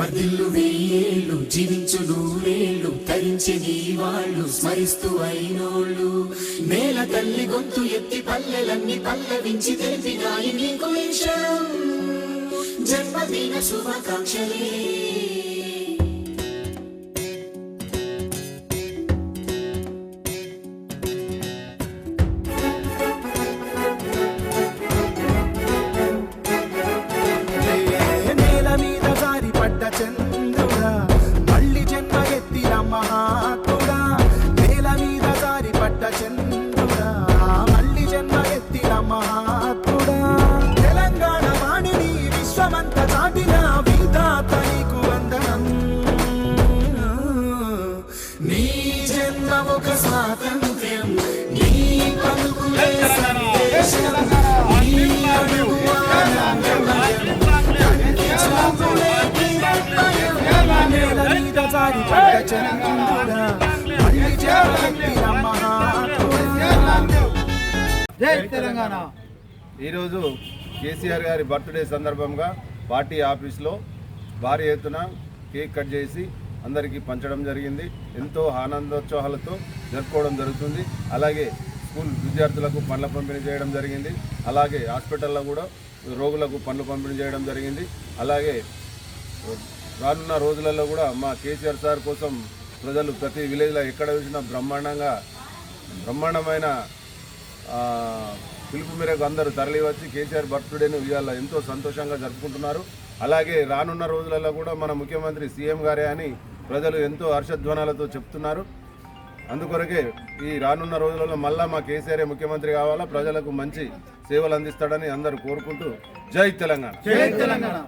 పదిల్లు వెయ్యేళ్ళు జీవించు నూరేళ్ళు తరించి నీ వాళ్ళు స్మరిస్తూ అయినోళ్ళు. నేల తల్లి గొంతు ఎత్తి పల్లెలన్నీ పల్లవించి తెలిపినాయి నీకు జన్మదిన శుభాకాంక్షలే. చంద్రుడా మళ్ళీ జై తెలంగాణ. ఈరోజు కేసీఆర్ గారి బర్త్డే సందర్భంగా పార్టీ ఆఫీస్లో భారీ ఎత్తున కేక్ కట్ చేసి అందరికీ పంచడం జరిగింది. ఎంతో ఆనందోత్సాహాలతో జరుపుకోవడం జరుగుతుంది. అలాగే స్కూల్ విద్యార్థులకు పండ్ల పంపిణీ చేయడం జరిగింది. అలాగే హాస్పిటల్లో కూడా రోగులకు పండ్లు పంపిణీ చేయడం జరిగింది. అలాగే రానున్న రోజులలో కూడా మా కేసీఆర్ సార్ కోసం ప్రజలు ప్రతి విలేజ్లో ఎక్కడ చూసినా బ్రహ్మాండంగా బ్రహ్మాండమైన పిలుపు మేరకు అందరూ తరలివచ్చి కేసీఆర్ బర్త్డేను ఇవాళ ఎంతో సంతోషంగా జరుపుకుంటున్నారు. అలాగే రానున్న రోజులలో కూడా మన ముఖ్యమంత్రి సీఎం గారే అని ప్రజలు ఎంతో హర్షధ్వానాలతో చెప్తున్నారు. అందుకొరకే ఈ రానున్న రోజులలో మళ్ళా మా కేసీఆర్ ముఖ్యమంత్రి కావాలా ప్రజలకు మంచి సేవలు అందిస్తాడని అందరూ కోరుకుంటూ జై తెలంగాణ. జై తెలంగాణ.